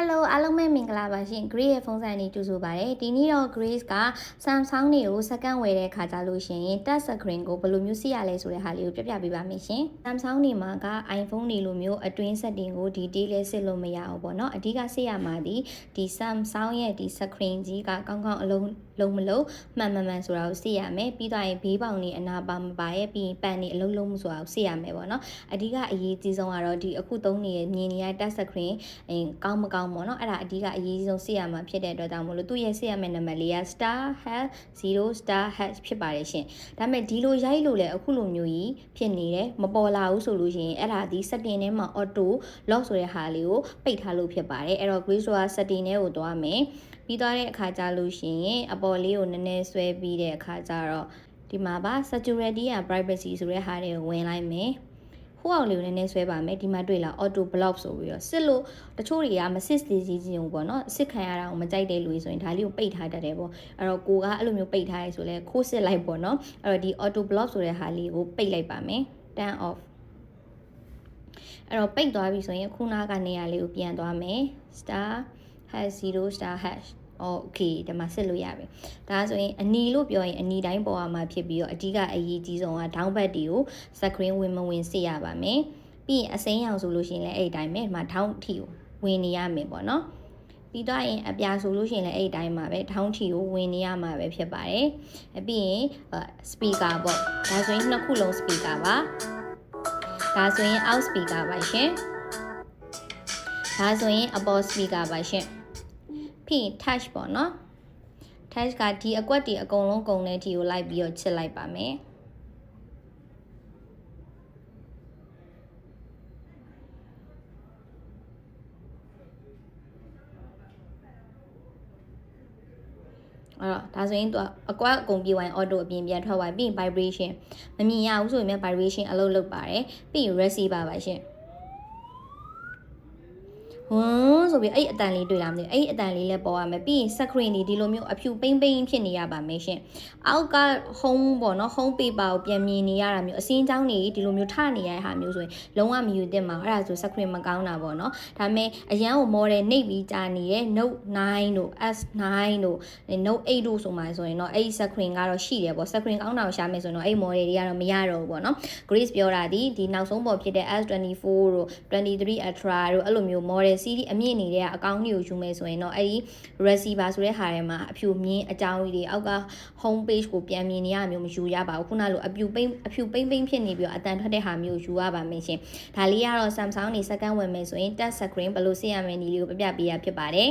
Hello အားလုံးပဲမင်္ဂလာပါရှင် Grace ရဲ့ဖုန်းဆိုင်လေးကြိုဆိုပါရစေဒီနေ့တော့ Grace က Samsung တွေကို second ဝယ်တဲ့ခါကြလို့ရှိရင် touch screen ကိုဘယ်လိုမျိုးစီရလဲဆိုတဲ့ဟာလေးကိုပြပြပေးပါမယ်ရှင် Samsung တွေမှာက iPhone တွေလိုမျိုးအတွင်း setting ကို detail လေးစစ်လို့မရဘူးပေါ့နော်အဓိကစစ်ရမှာဒီဒီ Samsung ရဲ့ဒီ screen ကြီးကကောင်းကောင်းအလုံးလုံးမလုံးမှန်မှန်မှန်ဆိုတာကိုစစ်ရမယ်ပြီးတော့ရင်ဘေးပေါင်တွေအနာပါမပါရဲ့ပြီးရင်ပန်တွေအလုံးလုံးမှုဆိုတာကိုစစ်ရမယ်ပေါ့နော်အဓိကအရေးကြီးဆုံးကတော့ဒီအခုသုံးနေတဲ့မြင်နေရ touch screen အင်းကောင်းမကောင်းပေါ့နော်အဲ့ဒါအဓိကအရေးကြီးဆုံးစစ်ရမှာဖြစ်တဲ့အတွက်ကြောင့်မလို့သူ့ရဲ့စစ်ရမယ့်နံပါတ်လေးက star hash 0 star hash ဖြစ်ပါတယ်ရှင်ဒါပေမဲ့ဒီလိုရိုက်လို့လည်းအခုလိုမျိုးကြီးဖြစ်နေတယ်မပေါ်လာဘူးဆိုလို့ရှိရင်အဲ့ဒါဒီ setting ထဲမှာ auto lock ဆိုတဲ့ဟာလေးကိုပိတ်ထားလို့ဖြစ်ပါတယ်အဲ့တော့ Grace က setting ထဲကိုသွားမယ်ပြီးသွားတဲ့အခါကျလို့ရှိရင်အပေါ်လေးကိုနည်းနည်းဆွဲပြီးတဲ့အခါကျတော့ဒီမှာပါ security က privacy ဆိုတဲ့ဟာတွေကိုဝင်လိုက်မယ် ဟိုအောင်လေးကိုနည်းနည်းဆွဲပါမယ်ဒီမှာတွေ့လား auto block ဆိုပြီးတော့စစ်လို့တချို့တွေကမစစ်သေးစီချင်းဘူးပေါ့နော်စစ်ခံရတာကိုမကြိုက်တဲ့လူတွေဆိုရင်ဒါလေးကိုပိတ်ထားတတ်တယ်ပေါ့အဲ့တော့ကိုကအဲ့လိုမျိုးပိတ်ထားရဲဆိုလဲခိုးစစ်လိုက်ပေါ့နော်အဲ့တော့ဒီ auto block ဆိုတဲ့ဟာလေးကိုပိတ်လိုက်ပါမယ် turn off အဲ့တော့ပိတ်သွားပြီဆိုရင်ခုနကနေရာလေးကိုပြန်သွားမယ် star hash 0 star hash okay ဒီမှာစစ်လို့ရပြီဒါဆိုရင်အနီလို့ပြောရင်အနီတိုင်းပေါ်မှာဖြစ်ပြီးတော့အဓိကအရေးကြီးဆုံးက down back တွေကို screen ဝင်မဝင်စစ်ရပါမယ်ပြီးရင်အစိမ်းရောင်ဆိုလို့ရှိရင်လည်းအဲ့ဒီတိုင်းပဲဒီမှာ down ထီကိုဝင်နေရမယ်ပေါ့နော်ပြီးတော့ရင်အပြာဆိုလို့ရှိရင်လည်းအဲ့ဒီတိုင်းမှာပဲထောင်းထီကိုဝင်နေရမှာပဲဖြစ်ပါတယ်။အပြီးရင် speaker ပေါ့။ဒါဆိုရင်နှစ်ခုလုံး speaker ပါ။ဒါဆိုရင် out speaker ပါရှင်။ဒါဆိုရင်အပေါ် speaker ပါရှင်။ ပြီးရင် touch ပေါ့နော် touch ကဒီအကွက်တွေအကုန်လုံးကုန်တဲ့အထိကိုလိုက်ပြီးတော့ချစ်လိုက်ပါမယ်အဲ့တော့ဒါဆိုရင်သူအကွက်အကုန်ပြေးဝိုင်း auto အပြင်ပြန်ထွက်ဝိုင်းပြီး vibration မမြင်ရဘူးဆိုရင် vibration အလုပ်လုပ်ပါတယ်ပြီး receiver ပါရှင်1 လို့ဆိုပြီးအဲ့အတန်လေးတွေ့လာမယ်အဲ့အတန်လေးလည်းပေါ်ရမယ်ပြီးရင် screen ဒီလိုမျိုးအဖြူပိမ့်ပိမ့်ဖြစ်နေရပါမယ်ရှင်အောက်က home ပေါ့နော် home paper ကိုပြန်မြင်နေရတာမျိုးအစင်းချောင်းနေဒီလိုမျိုးထနေရတဲ့ဟာမျိုးဆိုရင်လုံးဝမယူသင့်ပါဘူးအဲ့ဒါဆို screen မကောင်းတာပေါ့နော်ဒါပေမဲ့အရန်ကို model နှိပ်ပြီးကြာနေတဲ့ note 9တို့ S9 တို့ note 8တို့ဆိုမှဆိုရင်တော့အဲ့ဒီ screen ကတော့ရှိတယ်ပေါ့ screen ကောင်းတာကိုရှာမယ်ဆိုရင်တော့အဲ့ model တွေကတော့မရတော့ဘူးပေါ့နော် grace ပြောတာဒီဒီနောက်ဆုံးပေါ်ဖြစ်တဲ့ S24 တို့23 ultra တို့အဲ့လိုမျိုး model series အမြင့်နေတဲ့အကောင့်တွေကိုယူမယ်ဆိုရင်တော့အဲ့ဒီ receiver ဆိုတဲ့ဟာထဲမှာအဖြူမြင်းအကြောင်းကြီးတွေအောက်က home page ကိုပြန်မြင်နေရမျိုးမယူရပါဘူးခုနလိုအဖြူပိမ့်အဖြူပိမ့်ပိမ့်ဖြစ်နေပြီးတော့အတန်ထွက်တဲ့ဟာမျိုးယူရပါမယ်ရှင်ဒါလေးကတော့ Samsung နေ second ဝင်မယ်ဆိုရင် touch screen ဘယ်လိုစစ်ရမယ်နည်းလေးကိုပြပြပေးရဖြစ်ပါတယ်